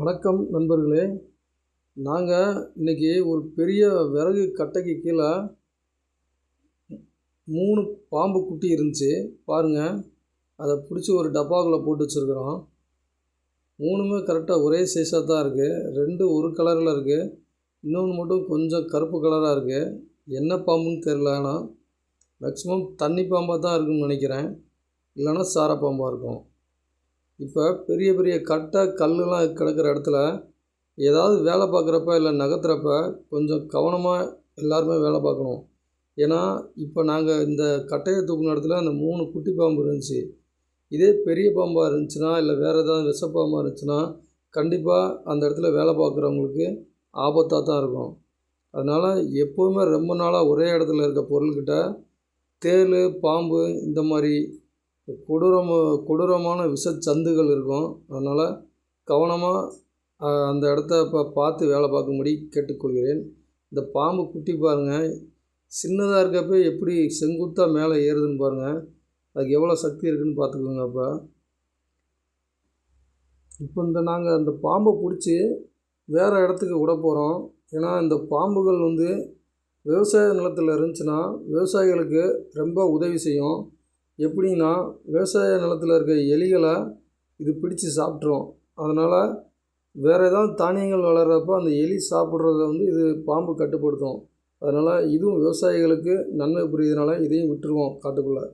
வணக்கம் நண்பர்களே. நாங்கள் இன்றைக்கி ஒரு பெரிய விறகு கட்டைக்கு கீழே மூணு பாம்பு குட்டி இருந்துச்சு. பாருங்கள் அதை பிடிச்சி ஒரு டப்பாக்குள்ளே போட்டு வச்சுருக்குறோம். மூணுமே கரெக்டாக ஒரே சைஸாக தான் இருக்குது ரெண்டு ஒரு கலரில் இருக்குது இன்னொன்று மட்டும் கொஞ்சம் கருப்பு கலராக இருக்குது என்ன பாம்புன்னு தெரில ஆனால் மேக்ஸிமம் தண்ணி பாம்பாக தான் இருக்குன்னு நினைக்கிறேன். இல்லைன்னா சாரை பாம்பாக இருக்கும். இப்போ பெரிய பெரிய கட்டை கல்லுலாம் கிடக்கிற இடத்துல ஏதாவது வேலை பார்க்குறப்ப இல்லை நகர்த்துறப்ப கொஞ்சம் கவனமாக எல்லாருமே வேலை பார்க்கணும். ஏன்னா இப்போ நாங்கள் இந்த கட்டையை தூக்குன இடத்துல அந்த மூணு குட்டி பாம்பு இருந்துச்சு. இதே பெரிய பாம்பாக இருந்துச்சுன்னா இல்லை வேறு ஏதாவது விஷப்பாம்பாக இருந்துச்சுன்னா கண்டிப்பாக அந்த இடத்துல வேலை பார்க்குறவங்களுக்கு ஆபத்தாக தான் இருக்கும். அதனால் எப்போவுமே ரொம்ப நாளாக ஒரே இடத்துல இருக்க பொருள்கிட்ட தேள் பாம்பு இந்த மாதிரி கொடூரம கொடூரமான விஷச்சந்துகள் இருக்கும். அதனால் கவனமாக அந்த இடத்த இப்போ பார்த்து வேலை பார்க்கும்படி கேட்டுக்கொள்கிறேன். இந்த பாம்பு குட்டி பாருங்கள் சின்னதாக இருக்கப்போ எப்படி செங்குத்தாக மேலே ஏறுதுன்னு பாருங்கள் அதுக்கு எவ்வளோ சக்தி இருக்குதுன்னு பார்த்துக்கோங்க அப்போ. இப்போ இந்த நாங்கள் அந்த பாம்பை பிடிச்சி வேறு இடத்துக்கு விட போகிறோம் ஏன்னா இந்த பாம்புகள் வந்து விவசாய நிலத்தில் இருந்துச்சுன்னா விவசாயிகளுக்கு ரொம்ப உதவி செய்யும். எப்படின்னா விவசாய நிலத்தில் இருக்க எலிகளை இது பிடித்து சாப்பிட்ரும் அதனால் வேறு ஏதாவது தானியங்கள் வளர்கிறப்போ அந்த எலி சாப்பிட்றத வந்து இது பாம்பு கட்டுப்படுத்தும். அதனால் இதுவும் விவசாயிகளுக்கு நன்மை புரியுதுனால இதையும் விட்டுருவோம் காட்டுக்குள்ளே.